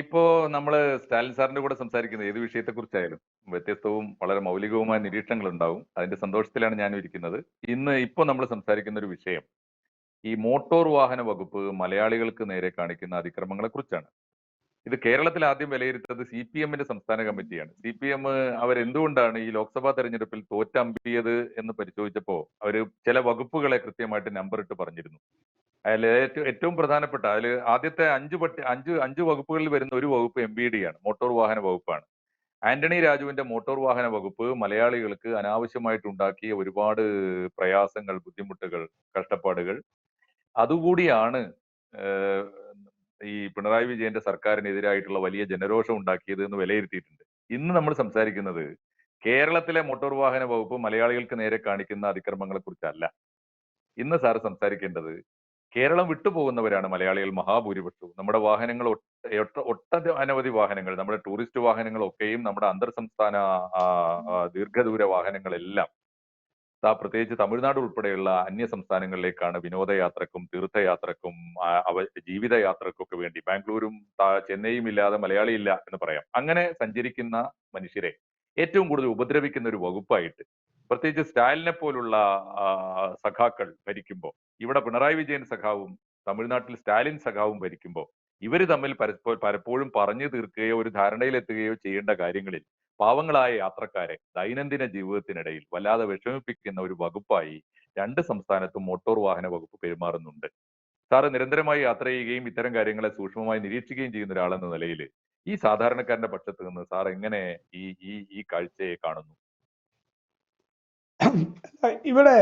ഇപ്പോ നമ്മൾ സ്റ്റാലിൻ സാറിന്റെ കൂടെ സംസാരിക്കുന്ന ഏത് വിഷയത്തെ കുറിച്ചായാലും വ്യത്യസ്തവും വളരെ മൗലികവുമായ നിരീക്ഷണങ്ങൾ ഉണ്ടാവും അതിന്റെ സന്തോഷത്തിലാണ് ഞാൻ ഇരിക്കുന്നത്. ഇന്ന് ഇപ്പോ നമ്മൾ സംസാരിക്കുന്ന ഒരു വിഷയം ഈ മോട്ടോർ വാഹന വകുപ്പ് മലയാളികൾക്ക് നേരെ കാണിക്കുന്ന അതിക്രമങ്ങളെ കുറിച്ചാണ് ഇത് കേരളത്തിൽ ആദ്യം വിലയിരുത്തത് സി പി എമ്മിന്റെ സംസ്ഥാന കമ്മിറ്റിയാണ്. സി പി എം അവരെന്തുകൊണ്ടാണ് ഈ ലോക്സഭാ തെരഞ്ഞെടുപ്പിൽ തോറ്റമ്പിയത് എന്ന് പരിശോധിച്ചപ്പോ അവർ ചില വകുപ്പുകളെ കൃത്യമായിട്ട് നമ്പർ ഇട്ട് പറഞ്ഞിരുന്നു. അതിൽ ഏറ്റവും ഏറ്റവും പ്രധാനപ്പെട്ട അതിൽ ആദ്യത്തെ അഞ്ച് പട്ടി അഞ്ച് അഞ്ച് വകുപ്പുകളിൽ വരുന്ന ഒരു വകുപ്പ് എം ബി ഡി ആണ് മോട്ടോർ വാഹന വകുപ്പാണ്. ആന്റണി രാജുവിന്റെ മോട്ടോർ വാഹന വകുപ്പ് മലയാളികൾക്ക് അനാവശ്യമായിട്ട് ഉണ്ടാക്കിയ ഒരുപാട് പ്രയാസങ്ങൾ ബുദ്ധിമുട്ടുകൾ കഷ്ടപ്പാടുകൾ. അതുകൂടിയാണ് ഈ പിണറായി വിജയന്റെ സർക്കാരിനെതിരായിട്ടുള്ള വലിയ ജനരോഷം ഉണ്ടാക്കിയത് എന്ന് വിലയിരുത്തിയിട്ടുണ്ട്. ഇന്ന് നമ്മൾ സംസാരിക്കുന്നത് കേരളത്തിലെ മോട്ടോർ വാഹന വകുപ്പ് മലയാളികൾക്ക് നേരെ കാണിക്കുന്ന അതിക്രമങ്ങളെ കുറിച്ചല്ല ഇന്ന് സാർ സംസാരിക്കേണ്ടത് കേരളം വിട്ടുപോകുന്നവരാണ് മലയാളികൾ മഹാഭൂരിപക്ഷവും. നമ്മുടെ വാഹനങ്ങൾ ഒട്ട- അനവധി വാഹനങ്ങൾ നമ്മുടെ ടൂറിസ്റ്റ് വാഹനങ്ങളൊക്കെയും നമ്മുടെ അന്തർ സംസ്ഥാന ദീർഘദൂര വാഹനങ്ങളെല്ലാം പ്രത്യേകിച്ച് തമിഴ്നാട് ഉൾപ്പെടെയുള്ള അന്യ സംസ്ഥാനങ്ങളിലേക്കാണ് വിനോദയാത്രക്കും തീർത്ഥയാത്രക്കും അവ ജീവിതയാത്രക്കൊക്കെ വേണ്ടി ബാംഗ്ലൂരും ചെന്നൈയും ഇല്ലാതെ മലയാളി ഇല്ല എന്ന് പറയാം. അങ്ങനെ സഞ്ചരിക്കുന്ന മനുഷ്യരെ ഏറ്റവും കൂടുതൽ ഉപദ്രവിക്കുന്ന ഒരു വകുപ്പായിട്ട് പ്രത്യേകിച്ച് സ്റ്റാലിനെ പോലുള്ള സഖാക്കൾ ഭരിക്കുമ്പോൾ ഇവിടെ പിണറായി വിജയൻ സഖാവും തമിഴ്നാട്ടിൽ സ്റ്റാലിൻ സഖാവും ഭരിക്കുമ്പോൾ ഇവർ തമ്മിൽ പരസ്പ പലപ്പോഴും പറഞ്ഞു തീർക്കുകയോ ഒരു ധാരണയിലെത്തുകയോ ചെയ്യേണ്ട കാര്യങ്ങളിൽ പാവങ്ങളായ യാത്രക്കാരെ ദൈനംദിന ജീവിതത്തിനിടയിൽ വല്ലാതെ വിഷമിപ്പിക്കുന്ന ഒരു വകുപ്പായി രണ്ട് സംസ്ഥാനത്തും മോട്ടോർ വാഹന വകുപ്പ് പെരുമാറുന്നുണ്ട്. സാറ് നിരന്തരമായി യാത്ര ചെയ്യുകയും ഇത്തരം കാര്യങ്ങളെ സൂക്ഷ്മമായി നിരീക്ഷിക്കുകയും ചെയ്യുന്ന ഒരാളെന്ന നിലയിൽ ഈ സാധാരണക്കാരന്റെ പക്ഷത്ത് നിന്ന് സാർ എങ്ങനെ ഈ ഈ ഈ കാഴ്ചയെ കാണുന്നു? ഇവിടെ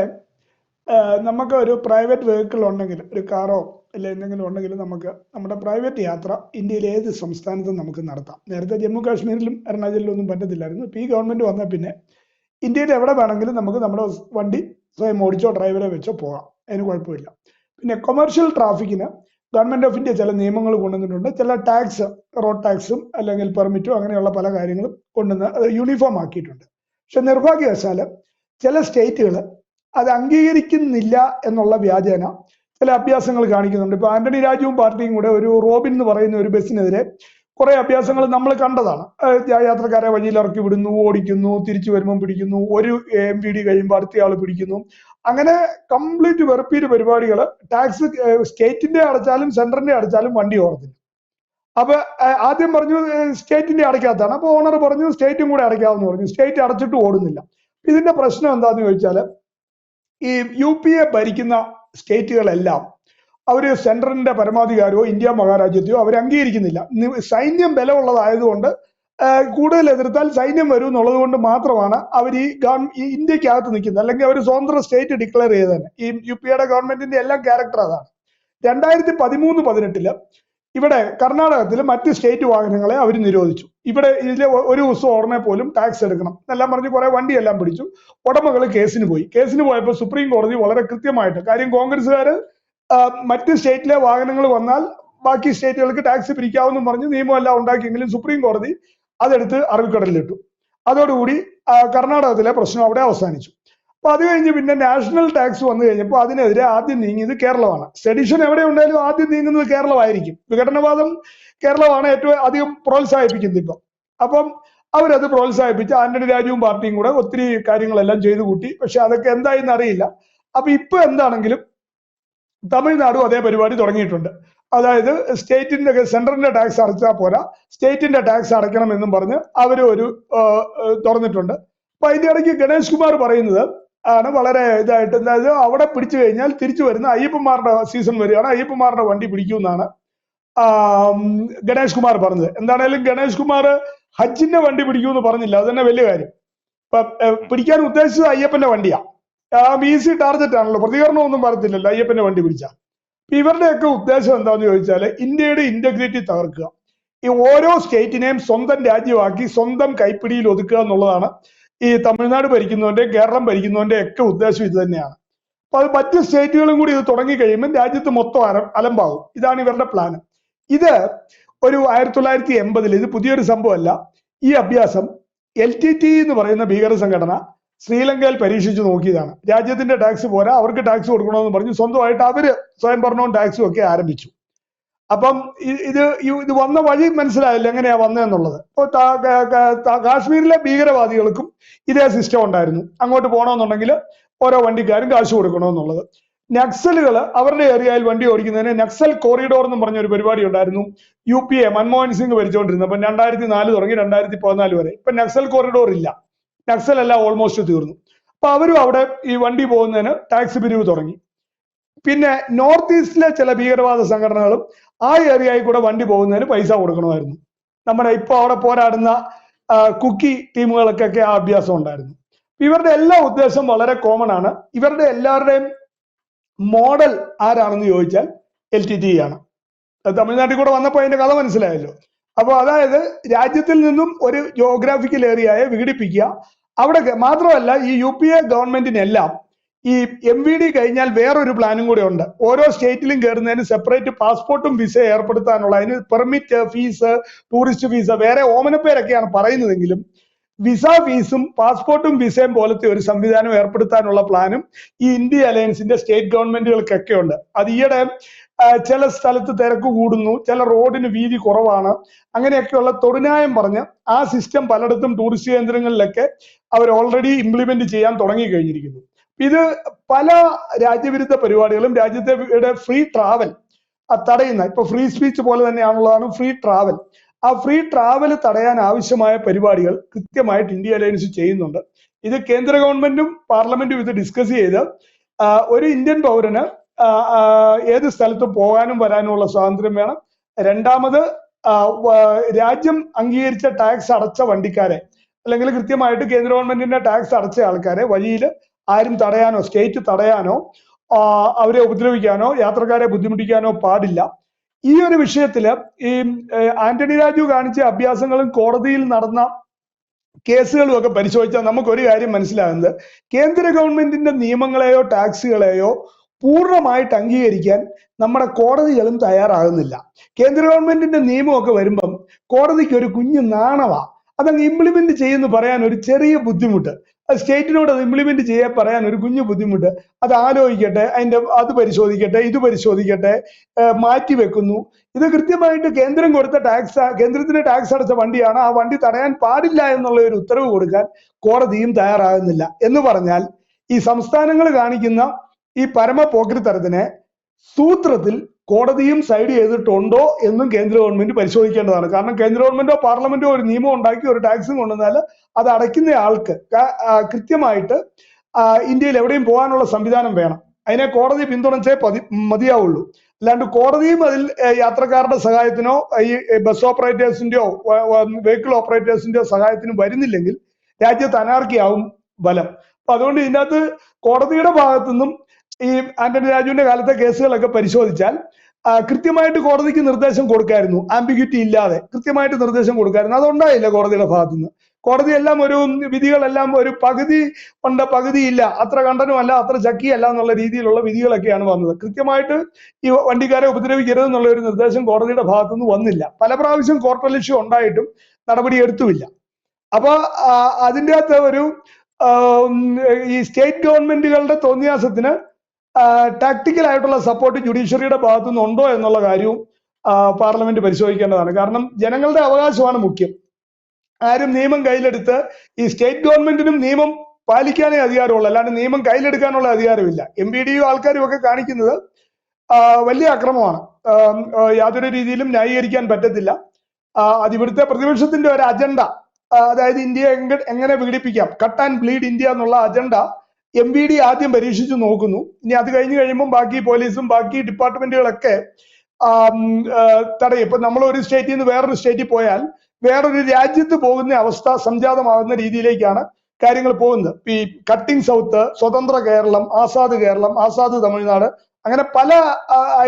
നമുക്ക് ഒരു പ്രൈവറ്റ് വെഹിക്കിൾ ഉണ്ടെങ്കിൽ ഒരു കാറോ അല്ല എന്തെങ്കിലും ഉണ്ടെങ്കിൽ നമുക്ക് നമ്മുടെ പ്രൈവറ്റ് യാത്ര ഇന്ത്യയിലെ ഏത് സംസ്ഥാനത്തും നമുക്ക് നടത്താം. നേരത്തെ ജമ്മു കാശ്മീരിലും അരുണാചലിലും ഒന്നും പറ്റത്തില്ലായിരുന്നു. ഇപ്പം ഈ ഗവൺമെന്റ് വന്ന പിന്നെ ഇന്ത്യയിൽ എവിടെ വേണമെങ്കിലും നമുക്ക് നമ്മുടെ വണ്ടി സ്വയം ഓടിച്ചോ ഡ്രൈവറെ വെച്ചോ പോകാം. അതിന് കുഴപ്പമില്ല. പിന്നെ കൊമേഴ്ഷ്യൽ ട്രാഫിക്കിന് ഗവൺമെന്റ് ഓഫ് ഇന്ത്യ ചില നിയമങ്ങൾ കൊണ്ടുവന്നിട്ടുണ്ട്. ചില ടാക്സ് റോഡ് ടാക്സും അല്ലെങ്കിൽ പെർമിറ്റും അങ്ങനെയുള്ള പല കാര്യങ്ങളും കൊണ്ടുവന്ന് അത് യൂണിഫോം ആക്കിയിട്ടുണ്ട്. പക്ഷെ നിർഭാഗ്യവശാൽ ചില സ്റ്റേറ്റുകൾ അത് അംഗീകരിക്കുന്നില്ല എന്നുള്ള വ്യാജേന ചില അഭ്യാസങ്ങൾ കാണിക്കുന്നുണ്ട്. ഇപ്പൊ ആന്റണി രാജുവും പാർട്ടിയും കൂടെ ഒരു റോബിൻ എന്ന് പറയുന്ന ഒരു ബസ്സിനെതിരെ കുറെ അഭ്യാസങ്ങൾ നമ്മൾ കണ്ടതാണ്. യാത്രക്കാരെ വഴിയിൽ ഇറക്കി വിടുന്നു ഓടിക്കുന്നു തിരിച്ചു വരുമ്പം പിടിക്കുന്നു ഒരു എം വി ഡി കഴിയുമ്പോൾ അടുത്തയാൾ പിടിക്കുന്നു. അങ്ങനെ കംപ്ലീറ്റ് വെറുപ്പീര് പരിപാടികൾ ടാക്സ് സ്റ്റേറ്റിന്റെ അടച്ചാലും സെൻട്രലിന്റെ അടച്ചാലും വണ്ടി ഓർത്തില്ല അപ്പൊ ആദ്യം പറഞ്ഞു സ്റ്റേറ്റിന്റെ അടയ്ക്കാത്തതാണ്. അപ്പൊ ഓണർ പറഞ്ഞു സ്റ്റേറ്റും കൂടെ അടയ്ക്കാമെന്ന് പറഞ്ഞു. സ്റ്റേറ്റ് അടച്ചിട്ട് ഓടുന്നില്ല. ഇതിന്റെ പ്രശ്നം എന്താന്ന് ചോദിച്ചാൽ ഈ യു പി എ ഭരിക്കുന്ന സ്റ്റേറ്റുകളെല്ലാം അവർ സെൻട്രലിന്റെ പരമാധികാരമോ ഇന്ത്യ മഹാരാജ്യത്തെയോ അവർ അംഗീകരിക്കുന്നില്ല. സൈന്യം ബലമുള്ളതായതുകൊണ്ട് കൂടുതൽ എതിർത്താൽ സൈന്യം വരും എന്നുള്ളത് കൊണ്ട് മാത്രമാണ് അവർ ഈ ഈ ഇന്ത്യക്കകത്ത് നിൽക്കുന്നത്. അല്ലെങ്കിൽ അവർ സ്വതന്ത്ര സ്റ്റേറ്റ് ഡിക്ലെയർ ചെയ്ത് തന്നെ ഈ യു പി എയുടെ ഗവൺമെന്റിന്റെ എല്ലാം ക്യാരക്ടർ അതാണ്. രണ്ടായിരത്തി പതിമൂന്ന് പതിനെട്ടിൽ ഇവിടെ കർണാടകത്തിൽ മറ്റ് സ്റ്റേറ്റ് വാഹനങ്ങളെ അവർ നിരോധിച്ചു. ഇവിടെ ഇതിലെ ഒരു ദിവസം ഓടനെ പോലും ടാക്സ് എടുക്കണം. എന്നെല്ലാം പറഞ്ഞ് കുറെ വണ്ടിയെല്ലാം പിടിച്ചു. ഉടമകൾ കേസിന് പോയി. കേസിന് പോയപ്പോൾ സുപ്രീം കോടതി വളരെ കൃത്യമായിട്ട് കാര്യം കോൺഗ്രസ്സുകാർ മറ്റ് സ്റ്റേറ്റിലെ വാഹനങ്ങൾ വന്നാൽ ബാക്കി സ്റ്റേറ്റുകൾക്ക് ടാക്സ് പിരിക്കാമെന്നും പറഞ്ഞ് നിയമമെല്ലാം ഉണ്ടാക്കിയെങ്കിലും സുപ്രീം കോടതി അതെടുത്ത് അറബിക്കടലിലിട്ടു. അതോടുകൂടി കർണാടകത്തിലെ പ്രശ്നം അവിടെ അവസാനിച്ചു. അപ്പൊ അത് കഴിഞ്ഞ് പിന്നെ നാഷണൽ ടാക്സ് വന്നു കഴിഞ്ഞപ്പോൾ അതിനെതിരെ ആദ്യം നീങ്ങിയത് കേരളമാണ്. സെഡിഷൻ എവിടെ ഉണ്ടായാലും ആദ്യം നീങ്ങുന്നത് കേരളമായിരിക്കും. വിഘടനവാദം കേരളമാണ് ഏറ്റവും അധികം പ്രോത്സാഹിപ്പിക്കുന്നത് ഇപ്പം. അപ്പം അവരത് പ്രോത്സാഹിപ്പിച്ച് ആന്റണി രാജുവും പാർട്ടിയും കൂടെ ഒത്തിരി കാര്യങ്ങളെല്ലാം ചെയ്തു കൂട്ടി. പക്ഷെ അതൊക്കെ എന്തായെന്ന് അറിയില്ല. അപ്പൊ ഇപ്പൊ എന്താണെങ്കിലും തമിഴ്നാടും അതേ പരിപാടി തുടങ്ങിയിട്ടുണ്ട്. അതായത് സ്റ്റേറ്റിന്റെ സെൻട്രലിന്റെ ടാക്സ് അടച്ചാൽ പോരാ. സ്റ്റേറ്റിന്റെ ടാക്സ് അടയ്ക്കണം എന്നും പറഞ്ഞ് അവർ ഒരു തുറന്നിട്ടുണ്ട്. അപ്പൊ അതിന്റെ ഇടയ്ക്ക് ഗണേഷ് കുമാർ പറയുന്നത് ആണ് വളരെ ഇതായിട്ട്. അതായത് അവിടെ പിടിച്ചു കഴിഞ്ഞാൽ തിരിച്ചു വരുന്ന അയ്യപ്പന്മാരുടെ സീസൺ വരികയാണ്. അയ്യപ്പന്മാരുടെ വണ്ടി പിടിക്കുമെന്നാണ് ഗണേഷ് കുമാർ പറഞ്ഞത്. എന്താണേലും ഗണേഷ് കുമാർ ഹജ്ജിന്റെ വണ്ടി പിടിക്കുമെന്ന് പറഞ്ഞില്ല. അത് തന്നെ വലിയ കാര്യം. പിടിക്കാൻ ഉദ്ദേശിച്ചത് അയ്യപ്പന്റെ വണ്ടിയാ. ഈസി ടാർഗറ്റ് ആണല്ലോ. പ്രതികരണം ഒന്നും പറയത്തില്ലല്ലോ അയ്യപ്പന്റെ വണ്ടി പിടിച്ച ഇവരുടെയൊക്കെ ഉദ്ദേശം എന്താന്ന് ചോദിച്ചാൽ ഇന്ത്യയുടെ ഇന്റഗ്രിറ്റി തകർക്കുക. ഈ ഓരോ സ്റ്റേറ്റിനെയും സ്വന്തം രാജ്യമാക്കി സ്വന്തം കൈപ്പിടിയിൽ ഒതുക്കുക എന്നുള്ളതാണ് ഈ തമിഴ്നാട് ഭരിക്കുന്നവന്റെ കേരളം ഭരിക്കുന്നവന്റെ ഒക്കെ ഉദ്ദേശം ഇത് തന്നെയാണ്. അപ്പൊ അത് മറ്റ് സ്റ്റേറ്റുകളും കൂടി ഇത് തുടങ്ങി കഴിയുമ്പോൾ രാജ്യത്ത് മൊത്തം അര ഇതാണ് ഇവരുടെ പ്ലാൻ ഇത് ഒരു ആയിരത്തി തൊള്ളായിരത്തി എൺപതിൽ ഇത് പുതിയൊരു സംഭവമല്ല. ഈ അഭ്യാസം എൽ ടി ടി എന്ന് പറയുന്ന ഭീകര സംഘടന ശ്രീലങ്കയിൽ പരീക്ഷിച്ചു നോക്കിയതാണ്. രാജ്യത്തിന്റെ ടാക്സ് പോരാ അവർക്ക് ടാക്സ് കൊടുക്കണമെന്ന് പറഞ്ഞു. സ്വന്തമായിട്ട് അവർ സ്വയംഭരണവും ടാക്സും ഒക്കെ ആരംഭിച്ചു. അപ്പം ഇത് ഇത് വന്ന വഴി മനസ്സിലായില്ല എങ്ങനെയാ വന്നതെന്നുള്ളത്. ഇപ്പൊ താ- ക- ക- താ- കാശ്മീരിലെ ഭീകരവാദികൾക്കും ഇതേ സിസ്റ്റം ഉണ്ടായിരുന്നു. അങ്ങോട്ട് പോകണമെന്നുണ്ടെങ്കിൽ ഓരോ വണ്ടിക്കാരും കാശ് കൊടുക്കണമെന്നുള്ളത് നക്സലുകൾ അവരുടെ ഏരിയയിൽ വണ്ടി ഓടിക്കുന്നതിന് നക്സൽ കോറിഡോർ എന്ന് പറഞ്ഞ ഒരു പരിപാടി ഉണ്ടായിരുന്നു. U P A Manmohan Singh ഭരിച്ചുകൊണ്ടിരുന്നു അപ്പം രണ്ടായിരത്തി നാല് തുടങ്ങി രണ്ടായിരത്തി പതിനാല് വരെ. ഇപ്പൊ നക്സൽ കോറിഡോർ ഇല്ല. നക്സൽ അല്ല ഓൾമോസ്റ്റ് തീർന്നു. അപ്പൊ അവരും അവിടെ ഈ വണ്ടി പോകുന്നതിന് ടാക്സ് പിരിവ് തുടങ്ങി. പിന്നെ നോർത്ത് ഈസ്റ്റിലെ ചില ഭീകരവാദ സംഘടനകളും ആ ഏരിയയിൽ കൂടെ വണ്ടി പോകുന്നതിന് പൈസ കൊടുക്കണമായിരുന്നു. നമ്മുടെ ഇപ്പൊ അവിടെ പോരാടുന്ന കുക്കി ടീമുകൾക്കൊക്കെ ആ അഭ്യാസം ഉണ്ടായിരുന്നു. ഇവരുടെ എല്ലാ ഉദ്ദേശം വളരെ കോമൺ ആണ്. ഇവരുടെ എല്ലാവരുടെയും മോഡൽ ആരാണെന്ന് ചോദിച്ചാൽ എൽ ടി ടി ആണ്. അത് തമിഴ്നാട്ടിൽ കൂടെ വന്നപ്പോൾ അതിന്റെ കഥ മനസ്സിലായല്ലോ. അപ്പോൾ അതായത് രാജ്യത്തിൽ നിന്നും ഒരു ജോഗ്രാഫിക്കൽ ഏരിയയെ വിഘടിപ്പിക്കുക അവിടെ മാത്രമല്ല ഈ യു പി എ ഗവൺമെന്റിനെല്ലാം ഈ എം വി ഡി കഴിഞ്ഞാൽ വേറൊരു പ്ലാനും കൂടെ ഉണ്ട്. ഓരോ സ്റ്റേറ്റിലും കയറുന്നതിന് സെപ്പറേറ്റ് പാസ്പോർട്ടും വിസ ഏർപ്പെടുത്താനുള്ള അതിന് പെർമിറ്റ് ഫീസ് ടൂറിസ്റ്റ് ഫീസ് വേറെ ഓമനപ്പേരൊക്കെയാണ് പറയുന്നതെങ്കിലും വിസ ഫീസും പാസ്പോർട്ടും വിസയും പോലത്തെ ഒരു സംവിധാനം ഏർപ്പെടുത്താനുള്ള പ്ലാനും ഈ ഇന്ത്യ അലയൻസിന്റെ സ്റ്റേറ്റ് ഗവൺമെന്റുകൾക്കൊക്കെ ഉണ്ട്. അത് ഈയിടെ ചില സ്ഥലത്ത് തിരക്ക് കൂടുന്നു ചില റോഡിന് വീതി കുറവാണ് അങ്ങനെയൊക്കെയുള്ള തൊടുനായം പറഞ്ഞ് ആ സിസ്റ്റം പലയിടത്തും ടൂറിസ്റ്റ് കേന്ദ്രങ്ങളിലൊക്കെ അവർ ഓൾറെഡി ഇംപ്ലിമെന്റ് ചെയ്യാൻ തുടങ്ങി കഴിഞ്ഞിരിക്കുന്നു ഇത് പല രാജ്യവിരുദ്ധ പരിപാടികളും രാജ്യത്തെ ഫ്രീ ട്രാവൽ തടയുന്ന ഇപ്പൊ ഫ്രീ സ്പീച്ച് പോലെ തന്നെയാണുള്ളതാണ് ഫ്രീ ട്രാവൽ ആ ഫ്രീ ട്രാവൽ തടയാൻ ആവശ്യമായ പരിപാടികൾ കൃത്യമായിട്ട് ഇന്ത്യ അലയൻസ് ചെയ്യുന്നുണ്ട്. ഇത് കേന്ദ്ര ഗവൺമെന്റും പാർലമെന്റും ഇത് ഡിസ്കസ് ചെയ്ത് ഒരു ഇന്ത്യൻ പൗരന് ഏത് സ്ഥലത്ത് പോകാനും വരാനും ഉള്ള സ്വാതന്ത്ര്യം വേണം. രണ്ടാമത് രാജ്യം അംഗീകരിച്ച ടാക്സ് അടച്ച വണ്ടിക്കാരെ അല്ലെങ്കിൽ കൃത്യമായിട്ട് കേന്ദ്ര ഗവൺമെന്റിന്റെ ടാക്സ് അടച്ച ആൾക്കാരെ വഴിയിൽ ആരും തടയാനോ സ്റ്റേറ്റ് തടയാനോ അവരെ ഉപദ്രവിക്കാനോ യാത്രക്കാരെ ബുദ്ധിമുട്ടിക്കാനോ പാടില്ല. ഈ ഒരു വിഷയത്തിൽ ഈ ആന്റണി രാജു കാണിച്ച അഭ്യാസങ്ങളും കോടതിയിൽ നടന്ന കേസുകളും ഒക്കെ പരിശോധിച്ചാൽ നമുക്ക് ഒരു കാര്യം മനസ്സിലാകുന്നത്. കേന്ദ്ര ഗവൺമെന്റിന്റെ നിയമങ്ങളെയോ ടാക്സുകളെയോ പൂർണമായിട്ട് അംഗീകരിക്കാൻ നമ്മുടെ കോടതികളും തയ്യാറാകുന്നില്ല. കേന്ദ്ര ഗവൺമെന്റിന്റെ നിയമമൊക്കെ വരുമ്പം കോടതിക്ക് ഒരു കുഞ്ഞു നാണവാ. അതങ്ങ് ഇംപ്ലിമെന്റ് ചെയ്യുന്നു പറയാൻ ഒരു ചെറിയ ബുദ്ധിമുട്ട്. സ്റ്റേറ്റിനോട് അത് ഇംപ്ലിമെന്റ് ചെയ്യാൻ പറയാൻ ഒരു കുഞ്ഞു ബുദ്ധിമുട്ട്. അത് ആലോചിക്കട്ടെ അതിന്റെ അത് പരിശോധിക്കട്ടെ ഇത് പരിശോധിക്കട്ടെ മാറ്റി വെക്കുന്നു. ഇത് കൃത്യമായിട്ട് കേന്ദ്രം കൊടുത്ത ടാക്സ് കേന്ദ്രത്തിന് ടാക്സ് അടച്ച വണ്ടിയാണ്. ആ വണ്ടി തടയാൻ പാടില്ല എന്നുള്ള ഒരു ഉത്തരവ് കൊടുക്കാൻ കോടതിയും തയ്യാറാകുന്നില്ല. എന്ന് പറഞ്ഞാൽ ഈ സംസ്ഥാനങ്ങൾ കാണിക്കുന്ന ഈ പരമ പോക്രിത്തരത്തിനെ സൂത്രത്തിൽ കോടതിയും സൈഡ് ചെയ്തിട്ടുണ്ടോ എന്നും കേന്ദ്ര ഗവൺമെന്റ് പരിശോധിക്കേണ്ടതാണ്. കാരണം കേന്ദ്ര ഗവൺമെന്റോ പാർലമെന്റോ ഒരു നിയമം ഉണ്ടാക്കി ഒരു ടാക്സും കൊണ്ടുവന്നാൽ അത് അടയ്ക്കുന്ന ആൾക്ക് കൃത്യമായിട്ട് ഇന്ത്യയിൽ എവിടെയും പോകാനുള്ള സംവിധാനം വേണം. അതിനെ കോടതി പിന്തുണച്ചേ പതി മതിയാവുള്ളൂ. അല്ലാണ്ട് കോടതിയും അതിൽ യാത്രക്കാരുടെ സഹായത്തിനോ ഈ ബസ് ഓപ്പറേറ്റേഴ്സിന്റെയോ വെഹിക്കിൾ ഓപ്പറേറ്റേഴ്സിന്റെയോ സഹായത്തിനും വരുന്നില്ലെങ്കിൽ രാജ്യത്ത് അനാർക്കിയാവും ബലം. അപ്പൊ അതുകൊണ്ട് ഇതിനകത്ത് കോടതിയുടെ ഭാഗത്തു നിന്നും ഈ ആന്റണി രാജുവിന്റെ കാലത്തെ കേസുകളൊക്കെ പരിശോധിച്ചാൽ കൃത്യമായിട്ട് കോടതിക്ക് നിർദ്ദേശം കൊടുക്കായിരുന്നു. ആംബിഗ്യൂറ്റി ഇല്ലാതെ കൃത്യമായിട്ട് നിർദ്ദേശം കൊടുക്കായിരുന്നു. അതുണ്ടായില്ല കോടതിയുടെ ഭാഗത്തുനിന്ന്. കോടതി എല്ലാം ഒരു വിധികളെല്ലാം ഒരു പകുതി ഉണ്ട് ഇല്ല. അത്ര കണ്ടനുമല്ല അത്ര ചക്കിയല്ല എന്നുള്ള രീതിയിലുള്ള വിധികളൊക്കെയാണ് വന്നത്. കൃത്യമായിട്ട് ഈ വണ്ടിക്കാരെ ഉപദ്രവിക്കരുത് എന്നുള്ള ഒരു നിർദ്ദേശം കോടതിയുടെ ഭാഗത്തുനിന്ന് വന്നില്ല. പല പ്രാവശ്യം കോർട്ടൽ ഇഷ്യൂ ഉണ്ടായിട്ടും നടപടി എടുത്തുമില്ല. അപ്പൊ അതിന്റെ അകത്ത് ഒരു ഈ സ്റ്റേറ്റ് ഗവൺമെന്റുകളുടെ തോന്നിയാസത്തിന് ടാക്ടിക്കൽ ആയിട്ടുള്ള സപ്പോർട്ട് ജുഡീഷ്യറിയുടെ ഭാഗത്തു നിന്ന് ഉണ്ടോ എന്നുള്ള കാര്യവും പാർലമെന്റ് പരിശോധിക്കേണ്ടതാണ്. കാരണം ജനങ്ങളുടെ അവകാശമാണ് മുഖ്യം. ആരും നിയമം കയ്യിലെടുത്ത് ഈ സ്റ്റേറ്റ് ഗവൺമെന്റിനും നിയമം പാലിക്കാനേ അധികാരമുള്ളൂ. അല്ലാണ്ട് നിയമം കയ്യിലെടുക്കാനുള്ള അധികാരമില്ല. എം പി ഡിയും ആൾക്കാരും ഒക്കെ കാണിക്കുന്നത് വലിയ അക്രമമാണ്. യാതൊരു രീതിയിലും ന്യായീകരിക്കാൻ പറ്റത്തില്ല. അതിവിടുത്തെ പ്രതിപക്ഷത്തിന്റെ ഒരു അജണ്ട അതായത് ഇന്ത്യയെ എങ്ങനെ വിഘടിപ്പിക്കാം കട്ട് ആൻഡ് ബ്ലീഡ് ഇന്ത്യ എന്നുള്ള അജണ്ട എം വി ഡി ആദ്യം പരീക്ഷിച്ചു നോക്കുന്നു. ഇനി അത് കഴിഞ്ഞ് കഴിയുമ്പോൾ ബാക്കി പോലീസും ബാക്കി ഡിപ്പാർട്ട്മെന്റുകളൊക്കെ തടയും. ഇപ്പൊ നമ്മൾ ഒരു സ്റ്റേറ്റിൽ നിന്ന് വേറൊരു സ്റ്റേറ്റിൽ പോയാൽ വേറൊരു രാജ്യത്ത് പോകുന്ന അവസ്ഥ സംജാതമാകുന്ന രീതിയിലേക്കാണ് കാര്യങ്ങൾ പോകുന്നത്. ഈ കട്ടിംഗ് സൗത്ത് സ്വതന്ത്ര കേരളം ആസാദ് കേരളം ആസാദ് തമിഴ്നാട് അങ്ങനെ പല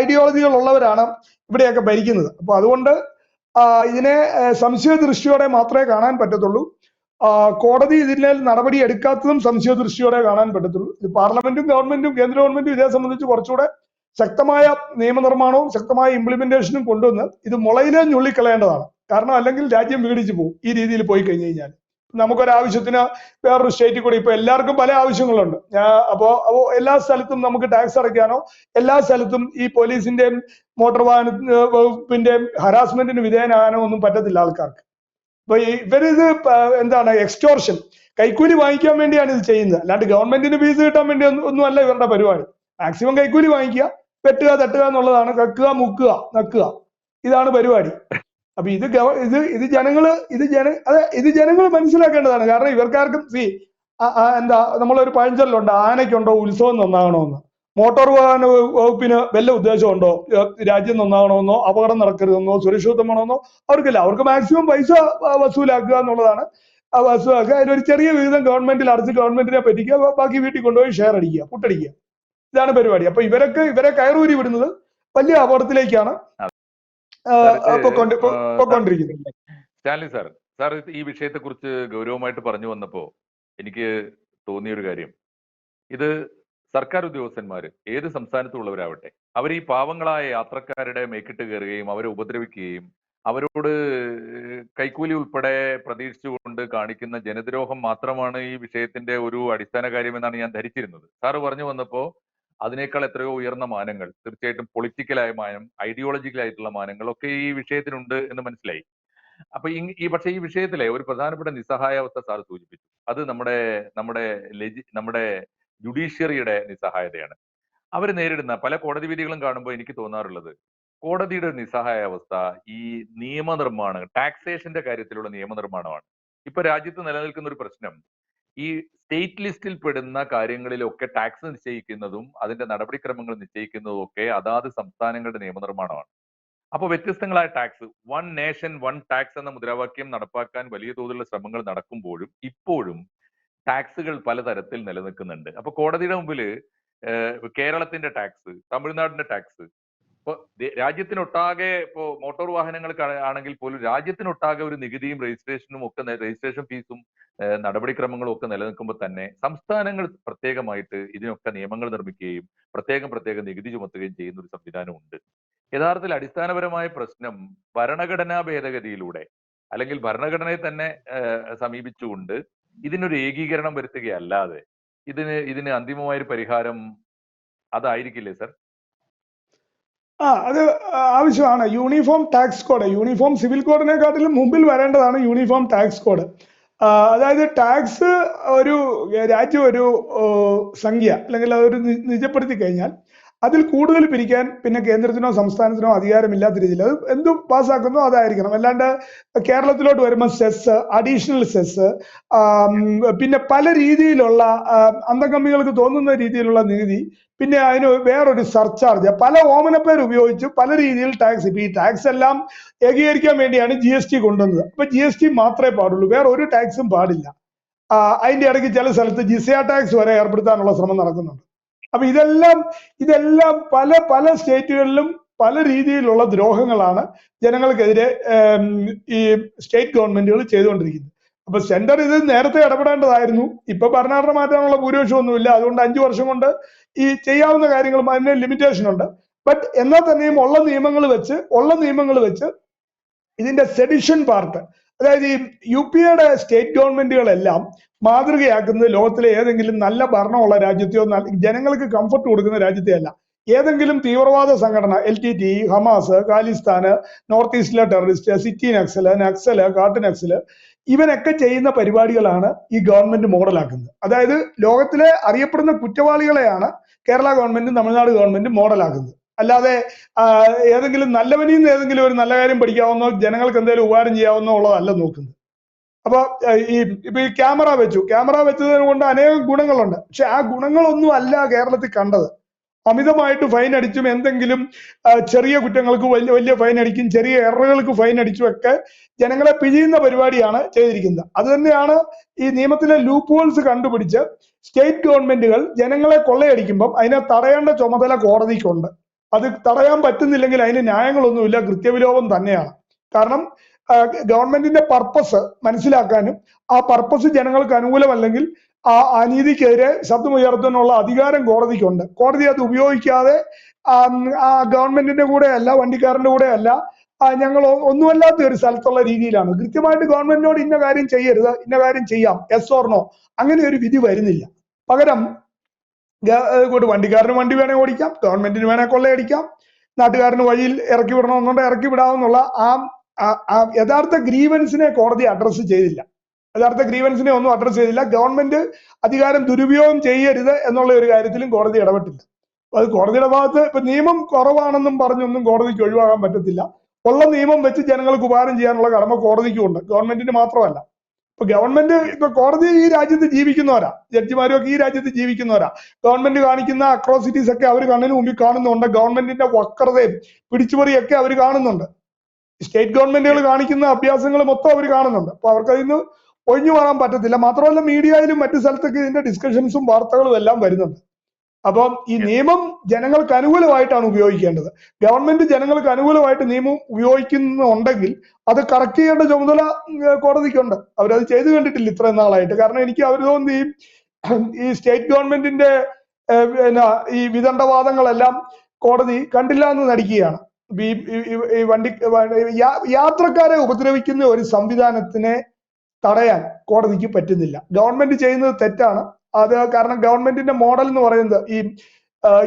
ഐഡിയോളജികൾ ഉള്ളവരാണ് ഇവിടെയൊക്കെ ഭരിക്കുന്നത്. അപ്പൊ അതുകൊണ്ട് ഇതിനെ ആ, സംശയ ദൃഷ്ടിയോടെ മാത്രമേ കാണാൻ പറ്റത്തുള്ളൂ. കോടതി ഇതിന്മേൽ നടപടി എടുക്കാത്തതും സംശയ ദൃഷ്ടിയോടെ കാണാൻ പറ്റത്തുള്ളൂ. ഇത് പാർലമെന്റും ഗവൺമെന്റും കേന്ദ്ര ഗവൺമെന്റും ഇതേ സംബന്ധിച്ച് കുറച്ചുകൂടെ ശക്തമായ നിയമനിർമ്മാണവും ശക്തമായ ഇംപ്ലിമെന്റേഷനും കൊണ്ടുവന്ന് ഇത് മുളയിലേ ഞുള്ളിക്കളയേണ്ടതാണ്. കാരണം അല്ലെങ്കിൽ രാജ്യം വിഘടിച്ചു പോകും ഈ രീതിയിൽ പോയി കഴിഞ്ഞു കഴിഞ്ഞാൽ നമുക്കൊരാവശ്യത്തിന് വേറൊരു സ്റ്റേറ്റിൽ കൂടി ഇപ്പൊ എല്ലാവർക്കും പല ആവശ്യങ്ങളുണ്ട്. അപ്പോ എല്ലാ സ്ഥലത്തും നമുക്ക് ടാക്സ് അടയ്ക്കാനോ എല്ലാ സ്ഥലത്തും ഈ പോലീസിന്റെയും മോട്ടോർ വാഹന വകുപ്പിന്റെയും ഹരാസ്മെന്റിന് വിധേയനാകാനോ ഒന്നും പറ്റത്തില്ല ആൾക്കാർക്ക്. അപ്പൊ ഈ ഇവരിത് എന്താണ് എക്സ്റ്റോർഷൻ കൈക്കൂലി വാങ്ങിക്കാൻ വേണ്ടിയാണ് ഇത് ചെയ്യുന്നത്. അല്ലാണ്ട് ഗവൺമെന്റിന് ഫീസ് കിട്ടാൻ വേണ്ടി ഒന്നും അല്ല ഇവരുടെ പരിപാടി. മാക്സിമം കൈക്കൂലി വാങ്ങിക്കുക വെട്ടുക തട്ടുക എന്നുള്ളതാണ്. കക്കുക മുക്കുക നക്കുക. ഇതാണ് പരിപാടി. അപ്പൊ ഇത് ഇത് ഇത് ജനങ്ങൾ ഇത് ജന അതെ ഇത് ജനങ്ങൾ മനസ്സിലാക്കേണ്ടതാണ്. കാരണം ഇവർക്കാർക്കും സി എന്താ നമ്മളൊരു പഴഞ്ചൊല്ലുണ്ട്. ആനയ്ക്കുണ്ടോ ഉത്സവം നന്നാകണമെന്ന്. മോട്ടോർ വാഹന വകു- വകുപ്പിന് വല്ല ഉദ്ദേശമുണ്ടോ രാജ്യം നന്നാകണമെന്നോ അപകടം നടക്കരുതെന്നോ സുരക്ഷിതത്വം വേണമെന്നോ അവർക്കില്ല. അവർക്ക് മാക്സിമം പൈസ വസൂലാക്കുക എന്നുള്ളതാണ്. ആ വസൂലാക്കുക. അതിലൊരു ചെറിയ വിഹിതം ഗവൺമെന്റിൽ അടച്ച് ഗവൺമെന്റിനെ പറ്റിക്കുക. ബാക്കി വീട്ടിൽ കൊണ്ടുപോയി ഷെയർ അടിക്കുക പുട്ടടിക്കുക ഇതാണ് പരിപാടി. അപ്പൊ ഇവരൊക്കെ ഇവരെ കയറൂരി വിടുന്നത് വലിയ അപകടത്തിലേക്കാണ്. പൊക്കോണ്ടിരിക്കുന്നത് സ്റ്റാൻലി സാർ സാർ ഈ ഈ വിഷയത്തെക്കുറിച്ച് ഗൗരവമായിട്ട് പറഞ്ഞു വന്നപ്പോ എനിക്ക് തോന്നിയൊരു കാര്യം. ഇത് സർക്കാർ ഉദ്യോഗസ്ഥന്മാർ ഏത് സംസ്ഥാനത്തുള്ളവരാവട്ടെ അവർ ഈ പാവങ്ങളായ യാത്രക്കാരുടെ മേക്കിട്ട് കയറുകയും അവരെ ഉപദ്രവിക്കുകയും അവരോട് കൈക്കൂലി ഉൾപ്പെടെ പ്രതീക്ഷിച്ചുകൊണ്ട് കാണിക്കുന്ന ജനദ്രോഹം മാത്രമാണ് ഈ വിഷയത്തിന്റെ ഒരു അടിസ്ഥാന കാര്യമെന്നാണ് ഞാൻ ധരിച്ചിരുന്നത്. സാറ് പറഞ്ഞു വന്നപ്പോ അതിനേക്കാൾ എത്രയോ ഉയർന്ന മാനങ്ങൾ തീർച്ചയായിട്ടും പൊളിറ്റിക്കലായ മാനം ഐഡിയോളജിക്കലായിട്ടുള്ള മാനങ്ങൾ ഒക്കെ ഈ വിഷയത്തിനുണ്ട് എന്ന് മനസ്സിലായി. അപ്പൊ ഈ- പക്ഷേ ഈ വിഷയത്തിലെ ഒരു പ്രധാനപ്പെട്ട നിസ്സഹായാവസ്ഥ സാർ സൂചിപ്പിച്ചു. അത് നമ്മുടെ നമ്മുടെ ലെജി നമ്മുടെ ജുഡീഷ്യറിയുടെ നിസ്സഹായതയാണ്. അവർ നേരിടുന്ന പല കോടതി വിധികളും കാണുമ്പോൾ എനിക്ക് തോന്നാറുള്ളത് കോടതിയുടെ ഒരു നിസ്സഹായാവസ്ഥ ഈ നിയമനിർമ്മാണം ടാക്സേഷന്റെ കാര്യത്തിലുള്ള നിയമനിർമ്മാണമാണ്. ഇപ്പൊ രാജ്യത്ത് നിലനിൽക്കുന്ന ഒരു പ്രശ്നം ഈ സ്റ്റേറ്റ് ലിസ്റ്റിൽ പെടുന്ന കാര്യങ്ങളിലൊക്കെ ടാക്സ് നിശ്ചയിക്കുന്നതും അതിന്റെ നടപടിക്രമങ്ങൾ നിശ്ചയിക്കുന്നതും ഒക്കെ അതാത് സംസ്ഥാനങ്ങളുടെ നിയമനിർമ്മാണമാണ്. അപ്പൊ വ്യത്യസ്തങ്ങളായ tax one nation one tax എന്ന മുദ്രാവാക്യം നടപ്പാക്കാൻ വലിയ തോതിലുള്ള ശ്രമങ്ങൾ നടക്കുമ്പോഴും ഇപ്പോഴും ടാക്സുകൾ പലതരത്തിൽ നിലനിൽക്കുന്നുണ്ട്. അപ്പൊ കോടതിയുടെ മുമ്പിൽ കേരളത്തിന്റെ ടാക്സ് തമിഴ്നാടിന്റെ ടാക്സ് ഇപ്പൊ രാജ്യത്തിനൊട്ടാകെ ഇപ്പോ മോട്ടോർ വാഹനങ്ങൾക്ക് ആണെങ്കിൽ പോലും രാജ്യത്തിനൊട്ടാകെ ഒരു നികുതിയും രജിസ്ട്രേഷനും ഒക്കെ രജിസ്ട്രേഷൻ ഫീസും നടപടിക്രമങ്ങളും ഒക്കെ നിലനിൽക്കുമ്പോൾ തന്നെ സംസ്ഥാനങ്ങൾ പ്രത്യേകമായിട്ട് ഇതിനൊക്കെ നിയമങ്ങൾ നിർമ്മിക്കുകയും പ്രത്യേകം പ്രത്യേകം നികുതി ചുമത്തുകയും ചെയ്യുന്ന ഒരു സംവിധാനമുണ്ട്. യഥാർത്ഥത്തിൽ അടിസ്ഥാനപരമായ പ്രശ്നം ഭരണഘടനാ ഭേദഗതിയിലൂടെ അല്ലെങ്കിൽ ഭരണഘടനയെ തന്നെ സമീപിച്ചുകൊണ്ട് ഇതിനൊരു ഏകീകരണം വരുത്തുകയല്ലാതെ ഇതിന് ഇതിന് അന്തിമമായൊരു പരിഹാരം അതായിരിക്കില്ലേ സർ? ആ അത് ആവശ്യമാണ്. Uniform tax code. Uniform civil കോഡിനെക്കാട്ടിലും മുമ്പിൽ വരേണ്ടതാണ് യൂണിഫോം ടാക്സ് കോഡ്. അതായത് ടാക്സ് ഒരു രാജ്യം ഒരു സംഖ്യ അല്ലെങ്കിൽ അതൊരു നിജപ്പെടുത്തി കഴിഞ്ഞാൽ അതിൽ കൂടുതൽ പിരിക്കാൻ പിന്നെ കേന്ദ്രത്തിനോ സംസ്ഥാനത്തിനോ അധികാരമില്ലാത്ത രീതിയിൽ അത് എന്ത് പാസ്സാക്കുന്നോ അതായിരിക്കണം. അല്ലാണ്ട് കേരളത്തിലോട്ട് വരുമ്പോൾ സെസ് അഡീഷണൽ സെസ് പിന്നെ പല രീതിയിലുള്ള അന്തകമ്മികൾക്ക് തോന്നുന്ന രീതിയിലുള്ള നികുതി പിന്നെ അതിന് വേറൊരു സർചാർജ് പല ഓമനപ്പേർ ഉപയോഗിച്ച് പല രീതിയിൽ ടാക്സ് ഇപ്പൊ ഈ ടാക്സ് എല്ലാം ഏകീകരിക്കാൻ വേണ്ടിയാണ് ജി എസ് ടി കൊണ്ടുവന്നത്. അപ്പൊ ജി എസ് ടി മാത്രമേ പാടുള്ളൂ. വേറെ ഒരു ടാക്സും പാടില്ല. അതിന്റെ ഇടയ്ക്ക് ചില സ്ഥലത്ത് ജിസിയ ടാക്സ് വരെ ഏർപ്പെടുത്താനുള്ള ശ്രമം നടക്കുന്നുണ്ട്. അപ്പൊ ഇതെല്ലാം ഇതെല്ലാം പല പല സ്റ്റേറ്റുകളിലും പല രീതിയിലുള്ള ദ്രോഹങ്ങളാണ് ജനങ്ങൾക്കെതിരെ ഈ സ്റ്റേറ്റ് ഗവൺമെന്റുകൾ ചെയ്തുകൊണ്ടിരിക്കുന്നത്. അപ്പൊ സെന്റർ ഇത് നേരത്തെ ഇടപെടേണ്ടതായിരുന്നു. ഇപ്പൊ ഭരണഘടന മാറ്റാനുള്ള ഭൂരിപക്ഷം ഒന്നുമില്ല അതുകൊണ്ട് അഞ്ചു വർഷം കൊണ്ട് ഈ ചെയ്യാവുന്ന കാര്യങ്ങളും അതിന് ലിമിറ്റേഷൻ ഉണ്ട്. ബട്ട് എന്നാൽ തന്നെയും ഉള്ള നിയമങ്ങൾ വെച്ച് ഉള്ള നിയമങ്ങൾ വെച്ച് ഇതിന്റെ സെഡിഷൻ പാർട്ട് അതായത് ഈ യു പി എയുടെ സ്റ്റേറ്റ് ഗവൺമെന്റുകളെല്ലാം മാതൃകയാക്കുന്നത് ലോകത്തിലെ ഏതെങ്കിലും നല്ല ഭരണമുള്ള രാജ്യത്തെയോ ജനങ്ങൾക്ക് കംഫർട്ട് കൊടുക്കുന്ന രാജ്യത്തെ അല്ല. ഏതെങ്കിലും തീവ്രവാദ സംഘടന എൽ ടി ടി ഹമാസ് ഖാലിസ്ഥാന് നോർത്ത് ഈസ്റ്റിലെ ടെററിസ്റ്റ് സിറ്റി നക്സൽ നക്സൽ കാട്ട് നക്സൽ ഇവനൊക്കെ ചെയ്യുന്ന പരിപാടികളാണ് ഈ ഗവൺമെന്റ് മോഡലാക്കുന്നത് അതായത് ലോകത്തിലെ അറിയപ്പെടുന്ന കുറ്റവാളികളെയാണ് കേരള ഗവൺമെന്റും തമിഴ്നാട് ഗവൺമെന്റും മോഡലാക്കുന്നത് അല്ലാതെ ഏതെങ്കിലും നല്ലവനിൽ നിന്ന് ഏതെങ്കിലും ഒരു നല്ല കാര്യം പഠിക്കാവുന്നോ ജനങ്ങൾക്ക് എന്തെങ്കിലും ഉപകാരം ചെയ്യാവുന്നോ ഉള്ളതല്ല നോക്കുന്നത്. അപ്പൊ ഈ ഇപ്പൊ ഈ ക്യാമറ വെച്ചു. ക്യാമറ വെച്ചത് കൊണ്ട് അനേകം ഗുണങ്ങളുണ്ട്. പക്ഷെ ആ ഗുണങ്ങളൊന്നും അല്ല കേരളത്തിൽ കണ്ടത്. അമിതമായിട്ട് ഫൈൻ അടിച്ചും എന്തെങ്കിലും ചെറിയ കുറ്റങ്ങൾക്ക് വലിയ വലിയ ഫൈൻ അടിക്കും ചെറിയ എററുകൾക്ക് ഫൈൻ അടിച്ചും ഒക്കെ ജനങ്ങളെ പിഴിയുന്ന പരിപാടിയാണ് ചെയ്തിരിക്കുന്നത്. അത് തന്നെയാണ് ഈ നിയമത്തിലെ ലൂപ്പ് ഹോൾസ് കണ്ടുപിടിച്ച് സ്റ്റേറ്റ് ഗവൺമെന്റുകൾ ജനങ്ങളെ കൊള്ളയടിക്കുമ്പം അതിനെ തടയേണ്ട ചുമതല കോടതിക്കുണ്ട്. അത് തടയാൻ പറ്റുന്നില്ലെങ്കിൽ അതിന് ന്യായങ്ങളൊന്നുമില്ല കൃത്യവിലോപം തന്നെയാണ്. കാരണം ഗവൺമെന്റിന്റെ പർപ്പസ് മനസ്സിലാക്കാനും ആ പർപ്പസ് ജനങ്ങൾക്ക് അനുകൂലമല്ലെങ്കിൽ ആ അനീതിക്കെതിരെ ശബ്ദമുയർത്താനുള്ള അധികാരം കോടതിക്കുണ്ട്. കോടതി അത് ഉപയോഗിക്കാതെ ആ, ഗവൺമെന്റിന്റെ കൂടെ അല്ല വണ്ടിക്കാരന്റെ കൂടെ അല്ല ഞങ്ങൾ ഒന്നുമല്ലാത്ത ഒരു സ്ഥലത്തുള്ള രീതിയിലാണ്. കൃത്യമായിട്ട് ഗവൺമെന്റിനോട് ഇന്ന കാര്യം ചെയ്യരുത് ഇന്ന കാര്യം ചെയ്യാം എസ് ഓർണോ അങ്ങനെ ഒരു വിധി വരുന്നില്ല. പകരം ഒരു വണ്ടിക്കാരന് വണ്ടി വേണേ ഓടിക്കാം ഗവൺമെന്റിന് വേണേ കൊള്ളയടിക്കാം നാട്ടുകാരന് വഴിയിൽ ഇറക്കി വിടണമെന്നുണ്ടെങ്കിൽ ഇറക്കി വിടാമെന്നുള്ള ആ യഥാർത്ഥ ഗ്രീവൻസിനെ കോടതി അഡ്രസ്സ് ചെയ്തില്ല. യഥാർത്ഥ ഗ്രീവൻസിനെ ഒന്നും അഡ്രസ്സ് ചെയ്തില്ല. ഗവൺമെന്റ് അധികാരം ദുരുപയോഗം ചെയ്യരുത് എന്നുള്ള ഒരു കാര്യത്തിലും കോടതി ഇടപെട്ടില്ല. അത് കോടതിയുടെ ഭാഗത്ത് ഇപ്പൊ നിയമം കുറവാണെന്നും പറഞ്ഞൊന്നും കോടതിക്ക് ഒഴിവാക്കാൻ പറ്റത്തില്ല. ഉള്ള നിയമം വെച്ച് ജനങ്ങൾക്ക് ഉപകാരം ചെയ്യാനുള്ള കടമ കോടതിക്കും ഉണ്ട്. ഗവൺമെന്റിന് മാത്രമല്ല. ഇപ്പൊ ഗവൺമെന്റ് ഇപ്പൊ കോടതി ഈ രാജ്യത്ത് ജീവിക്കുന്നവരാ. ജഡ്ജിമാരും ഒക്കെ ഈ രാജ്യത്ത് ജീവിക്കുന്നവരാ. ഗവൺമെന്റ് കാണിക്കുന്ന അക്രോസിറ്റീസ് ഒക്കെ അവർ കണ്ണിന് മുമ്പിൽ കാണുന്നുണ്ട്. ഗവൺമെന്റിന്റെ വക്രതയും പിടിച്ചുപറിയൊക്കെ അവർ കാണുന്നുണ്ട്. സ്റ്റേറ്റ് ഗവൺമെന്റുകൾ കാണിക്കുന്ന അഭ്യാസങ്ങൾ മൊത്തം അവർ കാണുന്നുണ്ട്. അപ്പൊ അവർക്ക് അതിന് ഒഴിഞ്ഞു മാറാൻ പറ്റത്തില്ല. മാത്രമല്ല മീഡിയയിലും മറ്റു സ്ഥലത്തൊക്കെ ഇതിന്റെ ഡിസ്കഷൻസും വാർത്തകളും എല്ലാം വരുന്നുണ്ട്. അപ്പം ഈ നിയമം ജനങ്ങൾക്ക് അനുകൂലമായിട്ടാണ് ഉപയോഗിക്കേണ്ടത്. ഗവൺമെന്റ് ജനങ്ങൾക്ക് അനുകൂലമായിട്ട് നിയമം ഉപയോഗിക്കുന്നുണ്ടെങ്കിൽ അത് കറക്റ്റ് ചെയ്യേണ്ട ചുമതല കോടതിക്കുണ്ട്. അവരത് ചെയ്തു കണ്ടിട്ടില്ല ഇത്രയും നാളായിട്ട്. കാരണം എനിക്ക് അവർ തോന്നി ഈ സ്റ്റേറ്റ് ഗവൺമെന്റിന്റെ പിന്നെ ഈ വിതണ്ടവാദങ്ങളെല്ലാം കോടതി കണ്ടില്ല എന്ന് നടിക്കുകയാണ്. ഈ വണ്ടി യാത്രക്കാരെ ഉപദ്രവിക്കുന്ന ഒരു സംവിധാനത്തിനെ തടയാൻ കോടതിക്ക് പറ്റുന്നില്ല. ഗവൺമെന്റ് ചെയ്യുന്നത് തെറ്റാണ്. അത് കാരണം ഗവൺമെന്റിന്റെ മോഡൽ എന്ന് പറയുന്നത് ഈ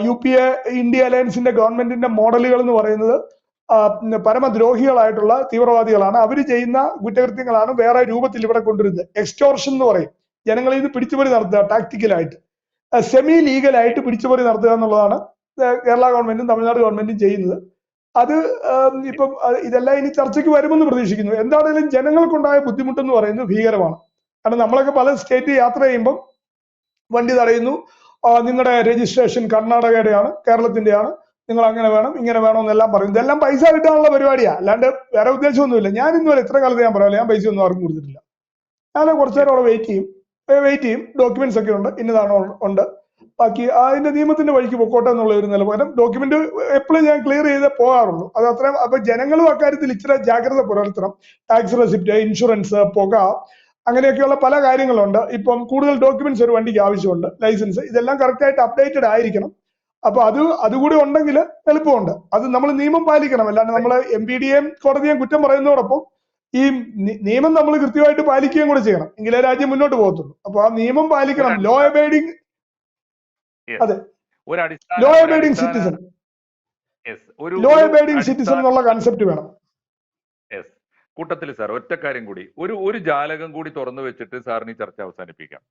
യു പി എ ഇന്ത്യ അലയൻസിന്റെ ഗവൺമെന്റിന്റെ മോഡലുകൾ എന്ന് പറയുന്നത് പരമദ്രോഹികളായിട്ടുള്ള തീവ്രവാദികളാണ്. അവർ ചെയ്യുന്ന കുറ്റകൃത്യങ്ങളാണ് വേറെ രൂപത്തിൽ ഇവിടെ കൊണ്ടുവരുന്നത്. എക്സ്റ്റോർഷൻ എന്ന് പറയും. ജനങ്ങളിൽ നിന്ന് പിടിച്ചുപറി നടത്തുക ടാക്ടിക്കലായിട്ട് സെമി ലീഗലായിട്ട് പിടിച്ചുപറി നടത്തുക എന്നുള്ളതാണ് കേരള ഗവൺമെന്റും തമിഴ്നാട് ഗവൺമെന്റും ചെയ്യുന്നത്. അത് ഇപ്പം ഇതെല്ലാം ഇനി ചർച്ചയ്ക്ക് വരുമെന്ന് പ്രതീക്ഷിക്കുന്നു. എന്താണെങ്കിലും ജനങ്ങൾക്കുണ്ടായ ബുദ്ധിമുട്ടെന്ന് പറയുന്നത് ഭീകരമാണ്. കാരണം നമ്മളൊക്കെ പല സ്റ്റേറ്റ് യാത്ര ചെയ്യുമ്പം വണ്ടി തടയുന്നു. നിങ്ങളുടെ രജിസ്ട്രേഷൻ കർണാടകയുടെയാണ് കേരളത്തിന്റെയാണ്. നിങ്ങൾ അങ്ങനെ വേണം ഇങ്ങനെ വേണം എന്നെല്ലാം പറയും. ഇതെല്ലാം പൈസ കിട്ടാനുള്ള പരിപാടിയാ. അല്ലാണ്ട് വേറെ ഉദ്ദേശമൊന്നുമില്ല. ഞാൻ ഇന്നുവരെ ഇത്ര കാലത്ത് ഞാൻ പറയാം ഞാൻ പൈസ ഒന്നും ആർക്കും കൊടുത്തിട്ടില്ല. ഞാൻ കുറച്ചു നേരം അവിടെ വെയിറ്റ് ചെയ്യും. വെയിറ്റ് ചെയ്യും. ഡോക്യുമെന്റ്സ് ഒക്കെ ഉണ്ട്. ഇന്നതാണോ ഉണ്ട്. ബാക്കി അതിന്റെ നിയമത്തിന്റെ വഴിക്ക് പൊക്കോട്ടെ എന്നുള്ള ഒരു നിലപാടും ഡോക്യുമെന്റ് എപ്പോഴും ഞാൻ ക്ലിയർ ചെയ്തേ പോകാറുള്ളൂ. അത് അത്രയും അപ്പൊ ജനങ്ങളും അക്കാര്യത്തിൽ ഇച്ചിരി ജാഗ്രത പുലർത്തണം. ടാക്സ് റെസിപ്റ്റ് ഇൻഷുറൻസ് പുക അങ്ങനെയൊക്കെയുള്ള പല കാര്യങ്ങളുണ്ട്. ഇപ്പം കൂടുതൽ ഡോക്യുമെന്റ്സ് ഒരു വണ്ടിക്ക് ആവശ്യമുണ്ട്. ലൈസൻസ് ഇതെല്ലാം കറക്റ്റ് ആയിട്ട് അപ്ഡേറ്റഡ് ആയിരിക്കണം. അപ്പൊ അത് അതുകൂടി ഉണ്ടെങ്കിൽ എളുപ്പമുണ്ട്. അത് നമ്മൾ നിയമം പാലിക്കണം. അല്ലാണ്ട് നമ്മൾ എം പി ഡിയെയും കോടതിയെയും കുറ്റം പറയുന്നതോടൊപ്പം ഈ നിയമം നമ്മൾ കൃത്യമായിട്ട് പാലിക്കുകയും കൂടെ ചെയ്യണം. എങ്കിലേ രാജ്യം മുന്നോട്ട് പോകത്തുള്ളൂ. അപ്പൊ ആ നിയമം പാലിക്കണം. ലോ അബൈഡിങ് അതെ. ഒരു ലോ അബൈഡിങ് സിറ്റിസൺ ഒരു ലോ ഒരു അബൈഡിങ് സിറ്റിസൺ എന്നുള്ള കൺസെപ്റ്റ് വേണം. കൂട്ടത്തിൽ സാർ ഒറ്റ കാര്യം കൂടി. ഒരു ഒരു ജാലകം കൂടി തുറന്നു വെച്ചിട്ട് സാറിന് ഈ ചർച്ച അവസാനിപ്പിക്കാം.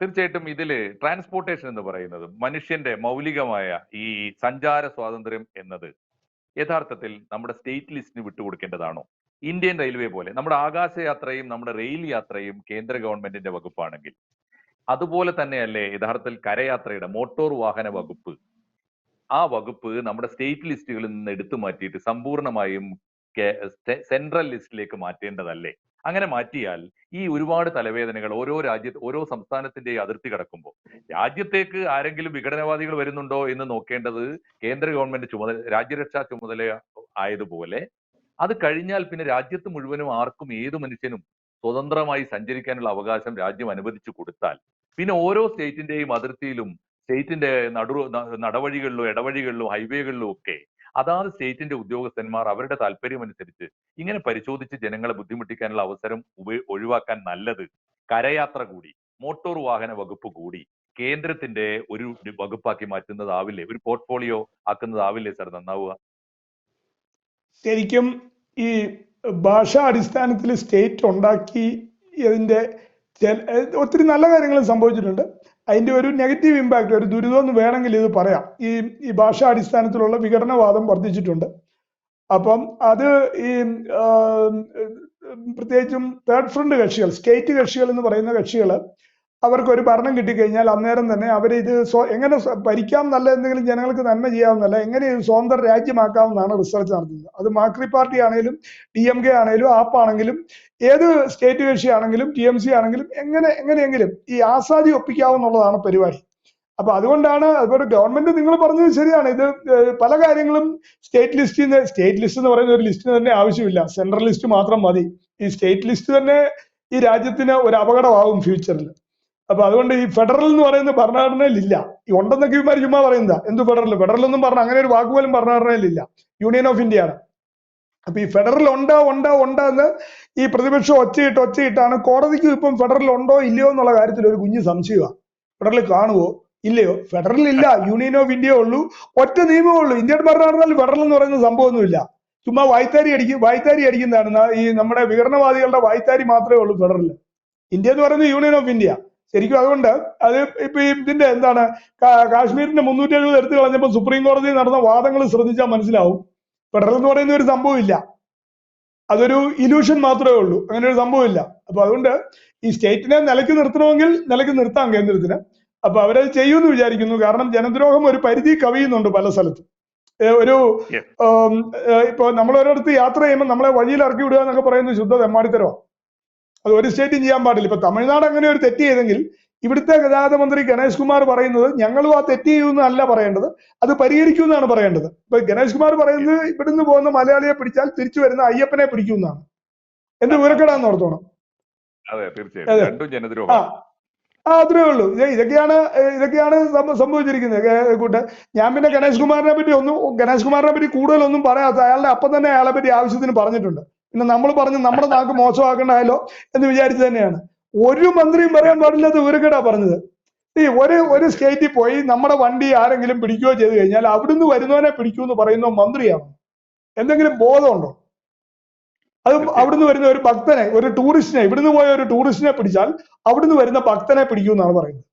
തീർച്ചയായിട്ടും ഇതിൽ ട്രാൻസ്പോർട്ടേഷൻ എന്ന് പറയുന്നത് മനുഷ്യന്റെ മൗലികമായ ഈ സഞ്ചാര സ്വാതന്ത്ര്യം എന്നത് യഥാർത്ഥത്തിൽ നമ്മുടെ സ്റ്റേറ്റ് ലിസ്റ്റിന് വിട്ടുകൊടുക്കേണ്ടതാണോ? ഇന്ത്യൻ റെയിൽവേ പോലെ നമ്മുടെ ആകാശയാത്രയും നമ്മുടെ റെയിൽ യാത്രയും കേന്ദ്ര ഗവൺമെന്റിന്റെ വകുപ്പാണെങ്കിൽ അതുപോലെ തന്നെയല്ലേ യഥാർത്ഥത്തിൽ കരയാത്രയുടെ മോട്ടോർ വാഹന വകുപ്പ്. ആ വകുപ്പ് നമ്മുടെ സ്റ്റേറ്റ് ലിസ്റ്റുകളിൽ നിന്ന് എടുത്തു മാറ്റിയിട്ട് സമ്പൂർണമായും സെൻട്രൽ ലിസ്റ്റിലേക്ക് മാറ്റേണ്ടതല്ലേ? അങ്ങനെ മാറ്റിയാൽ ഈ ഒരുപാട് തലവേദനകൾ ഓരോ രാജ്യ ഓരോ സംസ്ഥാനത്തിന്റെ അതിർത്തി കടക്കുമ്പോൾ രാജ്യത്തേക്ക് ആരെങ്കിലും വിഘടനവാദികൾ വരുന്നുണ്ടോ എന്ന് നോക്കേണ്ടത് കേന്ദ്ര ഗവൺമെന്റ് ചുമതല രാജ്യരക്ഷാ ചുമതല ആയതുപോലെ അത് കഴിഞ്ഞാൽ പിന്നെ രാജ്യത്ത് മുഴുവനും ആർക്കും ഏത് മനുഷ്യനും സ്വതന്ത്രമായി സഞ്ചരിക്കാനുള്ള അവകാശം രാജ്യം അനുവദിച്ചു കൊടുത്താൽ പിന്നെ ഓരോ സ്റ്റേറ്റിന്റെയും അതിർത്തിയിലും സ്റ്റേറ്റിന്റെ നടു നടവഴികളിലോ ഇടവഴികളിലും ഹൈവേകളിലും ഒക്കെ അതാത് സ്റ്റേറ്റിന്റെ ഉദ്യോഗസ്ഥന്മാർ അവരുടെ താല്പര്യമനുസരിച്ച് ഇങ്ങനെ പരിശോധിച്ച് ജനങ്ങളെ ബുദ്ധിമുട്ടിക്കാനുള്ള അവസരം ഒഴിവാക്കാൻ നല്ലത് കരയാത്ര കൂടി മോട്ടോർ വാഹന വകുപ്പ് കൂടി കേന്ദ്രത്തിന്റെ ഒരു വകുപ്പാക്കി മാറ്റുന്നതാവില്ലേ? ഒരു പോർട്ട്ഫോളിയോ ആക്കുന്നതാവില്ലേ സാർ നന്നാവുക? ശരിക്കും ഈ ഭാഷാ അടിസ്ഥാനത്തിൽ സ്റ്റേറ്റ് ഉണ്ടാക്കി അതിന്റെ ഒത്തിരി നല്ല കാര്യങ്ങൾ സംഭവിച്ചിട്ടുണ്ട്. അതിന്റെ ഒരു നെഗറ്റീവ് ഇമ്പാക്റ്റ് ഒരു ദുരിതം എന്ന് വേണമെങ്കിൽ ഇത് പറയാം. ഈ ഈ ഭാഷാ അടിസ്ഥാനത്തിലുള്ള വിഘടനവാദം വർദ്ധിച്ചിട്ടുണ്ട്. അപ്പം അത് ഈ പ്രത്യേകിച്ചും തേർഡ് ഫ്രണ്ട് കക്ഷികൾ സ്റ്റേറ്റ് കക്ഷികൾ എന്ന് പറയുന്ന കക്ഷികൾ അവർക്ക് ഒരു ഭരണം കിട്ടിക്കഴിഞ്ഞാൽ അന്നേരം തന്നെ അവർ ഇത് സ്വ- എങ്ങനെ ഭരിക്കാം നല്ല എന്തെങ്കിലും ജനങ്ങൾക്ക് നന്മ ചെയ്യാവുന്നല്ല എങ്ങനെ ഇത് സ്വതന്ത്ര രാജ്യമാക്കാമെന്നാണ് റിസർച്ച് നടത്തുന്നത്. അത് മാക്രി പാർട്ടി ആണെങ്കിലും ഡി എം കെ ആണെങ്കിലും ആപ്പ് ആണെങ്കിലും ഏത് സ്റ്റേറ്റ് കക്ഷി ആണെങ്കിലും ടി എം സി ആണെങ്കിലും എങ്ങനെ എങ്ങനെയെങ്കിലും ഈ ആസാദി ഒപ്പിക്കാവുന്നുള്ളതാണ് പരിപാടി. അപ്പൊ അതുകൊണ്ടാണ് അതുപോലെ ഗവൺമെന്റ് നിങ്ങൾ പറഞ്ഞത് ശരിയാണ്. ഇത് പല കാര്യങ്ങളും സ്റ്റേറ്റ് ലിസ്റ്റിൽ സ്റ്റേറ്റ് ലിസ്റ്റ് എന്ന് പറയുന്ന ഒരു ലിസ്റ്റിന് തന്നെ ആവശ്യമില്ല. സെൻട്രൽ ലിസ്റ്റ് മാത്രം മതി. ഈ സ്റ്റേറ്റ് ലിസ്റ്റ് തന്നെ ഈ രാജ്യത്തിന് ഒരു അപകടമാകും ഫ്യൂച്ചറിൽ അപ്പൊ അതുകൊണ്ട് ഈ ഫെഡറൽ എന്ന് പറയുന്ന ഭരണഘടനയിൽ ഇല്ല ഈ ഉണ്ടെന്നൊക്കെ ഇവന്മാർ ചുമ്മാ പറയുന്നതാ. എന്ത് ഫെഡറൽ? ഫെഡറൽ ഒന്നും പറഞ്ഞ അങ്ങനെ ഒരു വാക്ക് പോലും ഭരണഘടനയിൽ ഇല്ല യൂണിയൻ ഓഫ് ഇന്ത്യ ആണ് അപ്പൊ ഈ ഫെഡറൽ ഉണ്ടോ ഉണ്ടോ ഉണ്ടോ എന്ന് ഈ പ്രതിപക്ഷം ഒച്ചയിട്ട് ഒച്ചയിട്ടാണ് കോടതിക്ക് ഇപ്പം ഫെഡറൽ ഉണ്ടോ ഇല്ലയോ എന്നുള്ള കാര്യത്തിൽ ഒരു കുഞ്ഞു സംശയമാണ് ഫെഡറൽ കാണുവോ? ഇല്ലയോ? ഫെഡറൽ ഇല്ല. യൂണിയൻ ഓഫ് ഇന്ത്യ ഉള്ളൂ. ഒറ്റ നിയമമേ ഉള്ളൂ. ഇന്ത്യൻ ഭരണഘടനയിൽ ഫെഡറൽ എന്ന് പറയുന്ന സംഭവമൊന്നുമില്ല ചുമ്മാ വായ്ത്താരി അടിക്കും വായ്ത്താരി അടിക്കുന്നതാണ്. ഈ നമ്മുടെ വിഘടനവാദികളുടെ വായ്ത്താരി മാത്രമേ ഉള്ളൂ ഫെഡറൽ. ഇന്ത്യ എന്ന് പറയുന്നത് യൂണിയൻ ഓഫ് ഇന്ത്യ ശരിക്കും അതുകൊണ്ട് അത് ഇപ്പൊ ഇതിന്റെ എന്താണ് കാശ്മീരിന്റെ മുന്നൂറ്റി എഴുപത് എടുത്തു കളഞ്ഞപ്പോൾ സുപ്രീം കോടതി നടന്ന വാദങ്ങൾ ശ്രദ്ധിച്ചാൽ മനസ്സിലാവും. ഫെഡറൽ എന്ന് പറയുന്ന ഒരു സംഭവമില്ല. അതൊരു ഇലൂഷൻ മാത്രമേ ഉള്ളൂ. അങ്ങനെ ഒരു സംഭവമില്ല. അപ്പൊ അതുകൊണ്ട് ഈ സ്റ്റേറ്റിനെ നിലയ്ക്ക് നിർത്തണമെങ്കിൽ നിലയ്ക്ക് നിർത്താം കേന്ദ്രത്തിന്. അപ്പൊ അവരത് ചെയ്യുമെന്ന് വിചാരിക്കുന്നു. കാരണം ജനദ്രോഹം ഒരു പരിധി കവിയുന്നുണ്ട് പല സ്ഥലത്തും. ഒരു ഇപ്പൊ നമ്മൾ ഒരിടത്ത് യാത്ര ചെയ്യുമ്പോൾ നമ്മളെ വഴിയിൽ ഇറക്കി വിടുക എന്നൊക്കെ പറയുന്നത് ശുദ്ധ തെമ്മാടിത്തരമാണ് അത് ഒരു സ്റ്റേറ്റും ചെയ്യാൻ പാടില്ല. ഇപ്പൊ തമിഴ്നാട് അങ്ങനെ ഒരു തെറ്റ് ചെയ്തെങ്കിൽ ഇവിടുത്തെ ഗതാഗത മന്ത്രി ഗണേഷ് കുമാർ പറയുന്നത് ഞങ്ങളും ആ തെറ്റ് ചെയ്യുമെന്നല്ല പറയേണ്ടത്. അത് പരിഹരിക്കുമെന്നാണ് പറയേണ്ടത്. ഇപ്പൊ ഗണേഷ് കുമാർ പറയുന്നത് ഇവിടുന്ന് പോകുന്ന മലയാളിയെ പിടിച്ചാൽ തിരിച്ചു വരുന്ന അയ്യപ്പനെ പിടിക്കുമെന്നാണ് എന്റെ വിവരക്കെടാന്ന് ഓർത്തോണം. അതെ. തീർച്ചയായും ആ. ആ അത്രേ ഉള്ളൂ. ഇതൊക്കെയാണ് ഇതൊക്കെയാണ് സംഭവിച്ചിരിക്കുന്നത്. കൂട്ട് ഞാൻ പിന്നെ ഗണേഷ് കുമാറിനെ പറ്റി ഒന്നും ഗണേഷ് കുമാറിനെ പറ്റി കൂടുതലൊന്നും പറയാത്ത അയാളുടെ അപ്പം തന്നെ അയാളെ പറ്റി ആവശ്യത്തിന് പറഞ്ഞിട്ടുണ്ട്. പിന്നെ നമ്മൾ പറഞ്ഞു നമ്മുടെ നാക്ക് മോശമാക്കണ്ടായാലോ എന്ന് വിചാരിച്ചു തന്നെയാണ്. ഒരു മന്ത്രിയും പറയാൻ പാടില്ലാത്ത വിവരക്കേടാ പറഞ്ഞത്. ഈ ഒരു ഒരു സ്റ്റേറ്റിൽ പോയി നമ്മുടെ വണ്ടി ആരെങ്കിലും പിടിക്കുകയോ ചെയ്തു കഴിഞ്ഞാൽ അവിടുന്ന് വരുന്നവനെ പിടിക്കൂ എന്ന് പറയുന്ന മന്ത്രിയാണ്. എന്തെങ്കിലും ബോധമുണ്ടോ? അത് അവിടുന്ന് വരുന്ന ഒരു ഭക്തനെ ഒരു ടൂറിസ്റ്റിനെ ഇവിടുന്ന് പോയ ഒരു ടൂറിസ്റ്റിനെ പിടിച്ചാൽ അവിടുന്ന് വരുന്ന ഭക്തനെ പിടിക്കൂ എന്നാണ് പറയുന്നത്.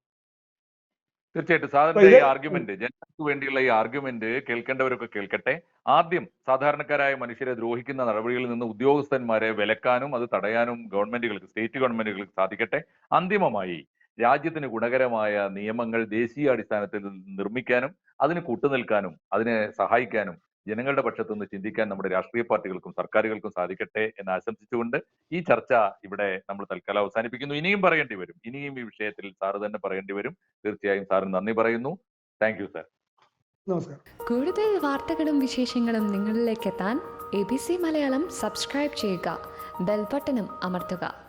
തീർച്ചയായിട്ടും. സാധാരണ ഈ ആർഗ്യുമെന്റ് ജനങ്ങൾക്ക് വേണ്ടിയുള്ള ഈ ആർഗ്യുമെന്റ് കേൾക്കേണ്ടവരൊക്കെ കേൾക്കട്ടെ. ആദ്യം സാധാരണക്കാരായ മനുഷ്യരെ ദ്രോഹിക്കുന്ന നടപടികളിൽ നിന്ന് ഉദ്യോഗസ്ഥന്മാരെ വിലക്കാനും അത് തടയാനും ഗവൺമെന്റുകൾക്ക് സ്റ്റേറ്റ് ഗവൺമെന്റുകൾക്ക് സാധിക്കട്ടെ. അന്തിമമായി രാജ്യത്തിന് ഗുണകരമായ നിയമങ്ങൾ ദേശീയ അടിസ്ഥാനത്തിൽ നിർമ്മിക്കാനും അതിന് കൂട്ടുനിൽക്കാനും അതിനെ സഹായിക്കാനും ജനങ്ങളുടെ പക്ഷത്തു നിന്ന് ചിന്തിക്കാൻ നമ്മുടെ രാഷ്ട്രീയ പാർട്ടികൾക്കും സർക്കാരുകൾക്കും സാധിക്കട്ടെ എന്ന് ആശംസിച്ചുകൊണ്ട് ഈ ചർച്ച ഇവിടെ നമ്മൾ തൽക്കാലം അവസാനിപ്പിക്കുന്നു. ഇനിയും പറയേണ്ടി വരും. ഇനിയും ഈ വിഷയത്തിൽ സാറ് തന്നെ പറയേണ്ടി വരും. തീർച്ചയായും സാറിന് നന്ദി പറയുന്നു. താങ്ക് യു സാർ നമസ്കാരം. കൂടുതൽ വാർത്തകളും വിശേഷങ്ങളും നിങ്ങളിലേക്ക് എത്താൻ A B C Malayalam subscribe ചെയ്യുക. ബെൽബട്ടനും അമർത്തുക.